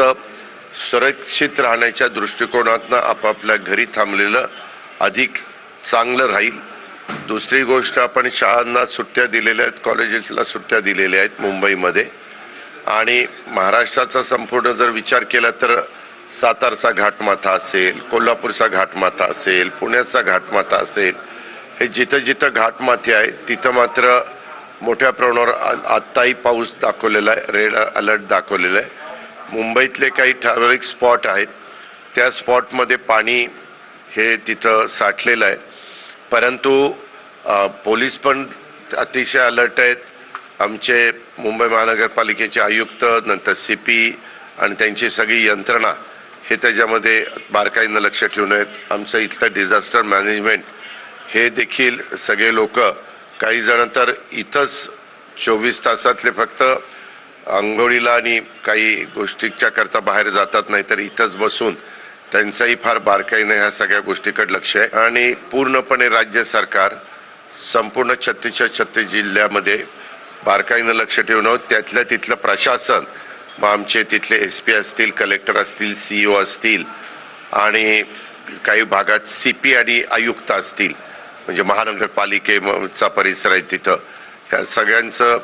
सुरक्षित राहण्याच्या दृष्टिकोनातनं आपापल्या घरी थांबलेलं अधिक चांगलं राहील. दुसरी गोष्ट आपण शाळांना सुट्ट्या दिलेल्या आहेत कॉलेजेसला सुट्ट्या दिलेल्या आहेत मुंबईमध्ये. आणि महाराष्ट्राचा संपूर्ण जर विचार केला तर सातारचा घाटमाथा असेल कोल्हापूरचा घाटमाथा असेल पुण्याचा घाटमाथा असेल हे जिथं जिथं घाटमाथे आहे तिथं मात्र मोठ्या प्रमाणावर आत्ताही पाऊस दाखवलेला आहे रेड अलर्ट दाखवलेला आहे. मुंबईतले काही ठराविक स्पॉट आहेत. त्या स्पॉटमध्ये पाणी हे तिथं साठलेलं आहे. परंतु पोलीस पण अतिशय अलर्ट आहेत. आमचे मुंबई महानगरपालिकेचे आयुक्त नंतर सी पी आणि त्यांची सगळी यंत्रणा हे त्याच्यामध्ये बारकाईनं लक्ष ठेवून आहेत. आमचं इथलं डिझास्टर मॅनेजमेंट हे देखील सगळे लोक काही जण तर इथंच चोवीस तासातले फक्त आंघोळीला आणि काही गोष्टीच्या करता बाहेर जातात नाही तर इथंच बसून त्यांचाही फार बारकाईने ह्या सगळ्या गोष्टीकडे लक्ष आहे. आणि पूर्णपणे राज्य सरकार संपूर्ण छत्तीसच्या छत्तीस जिल्ह्यामध्ये बारकाईनं लक्ष ठेवणं त्यातल्या तिथलं प्रशासन मग आमचे तिथले एस पी असतील कलेक्टर असतील सी ओ असतील आणि काही भागात सी पी आणि आयुक्त असतील म्हणजे महानगरपालिकेचा परिसर आहे तिथं. ह्या सगळ्यांचं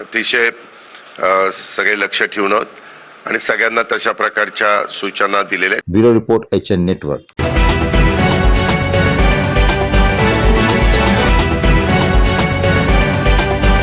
अतिशय सगळे लक्ष ठेवणं आणि सगळ्यांना तशा प्रकारच्या सूचना दिलेल्या bureau report H N network.